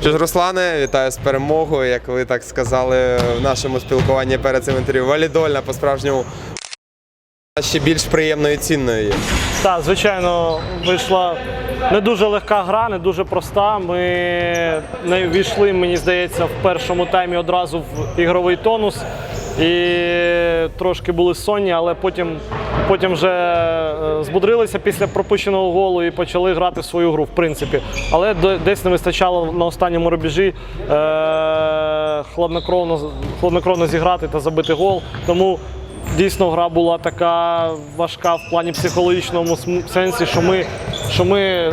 Що ж, Руслане, вітаю з перемогою. Як ви так сказали в нашому спілкуванні перед цим інтерв'ю, валідольна по-справжньому ще більш приємною і цінною є. Так, звичайно, вийшла не дуже легка гра, не дуже проста. Ми не війшли, мені здається, в першому таймі одразу в ігровий тонус. І трошки були сонні, але потім, потім вже е, збудрилися після пропущеного голу і почали грати свою гру, в принципі. Але десь не вистачало на останньому рубежі е- хладнокровно, хладнокровно зіграти та забити гол. Тому Дійсно, гра була така важка в плані психологічному сенсі, що ми, що ми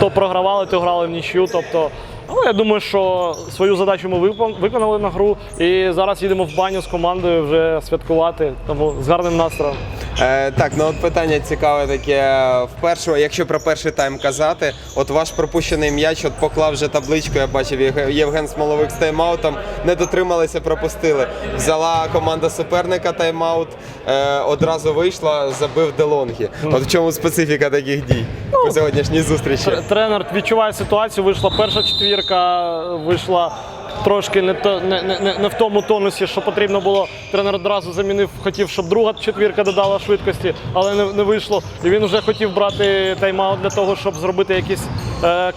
то програвали, то грали в нічю. Тобто, ну я думаю, що свою задачу ми виконали на гру. І зараз їдемо в баню з командою вже святкувати. Тому з гарним настроєм. Е, так, ну от питання цікаве таке. В першого, якщо про перший тайм казати, от ваш пропущений м'яч, от поклав вже табличку, я бачив Євген Смоловик з тайм-аутом, не дотрималися, пропустили. Взяла команда суперника тайм-аут, е, одразу вийшла, забив Делонгі. От в чому специфіка таких дій по сьогоднішній зустрічі? Тренер відчуває ситуацію. Вийшла перша четвірка, вийшла трошки не, то, не, не, не- в тому тонусі, що потрібно було. Тренер одразу замінив, хотів, щоб друга четвірка додала швидкості, але не, не вийшло. І він вже хотів брати тайм-аут для того, щоб зробити якісь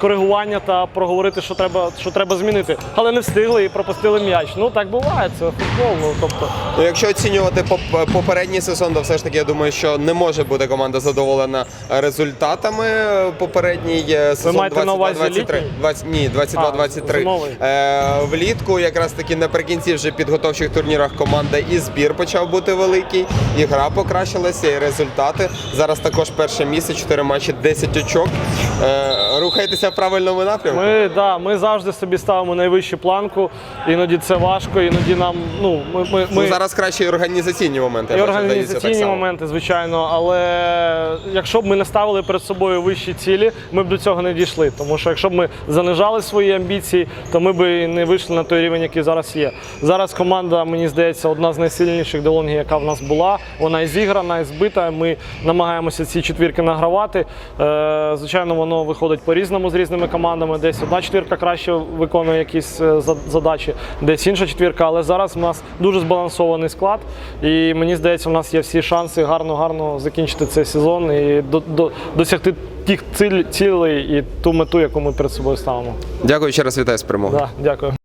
коригування та проговорити, що треба, що треба змінити. Але не встигли і пропустили м'яч. Ну так буває, це футбол. Ну, тобто, Ну, якщо оцінювати попередній сезон, то все ж таки я думаю, що не може бути команда задоволена результатами. Попередній е, сезон маєте на увазі 22-23. 20, ні, 22-23. Е, влітку, якраз таки наприкінці вже підготовчих турнірах команда і збір почав бути великий, і гра покращилася, і результати. Зараз також перше місце, 4 матчі, 10 очок. Е, рухайтеся в правильному напрямку. Ми, да, ми завжди собі ставимо найвищу планку. Іноді це важко, іноді нам. Ну, ми, ми, ми... Ну, зараз краще і організаційні моменти. І організаційні моменти, звичайно, але якщо б ми не ставили перед собою вищі цілі, ми б до цього не дійшли. Тому що якщо б ми занижали свої амбіції, то ми б і не вийшли на той рівень, який зараз є. Зараз команда, мені здається, одна з найсильніших Делонгі, яка в нас була. Вона і зіграна, і збита. Ми намагаємося ці четвірки награвати. Е, Звичайно, воно виходить по-різному з різними командами. Десь одна четвірка краще виконує якісь е, задачі, десь інша четвірка. Але зараз у нас дуже збалансований склад. І мені здається, у нас є всі шанси гарно-гарно закінчити цей сезон і до, до, досягти тих цілей і ту мету, яку ми перед собою ставимо. Дякую ще раз вітаю з перемогою. Да, дякую.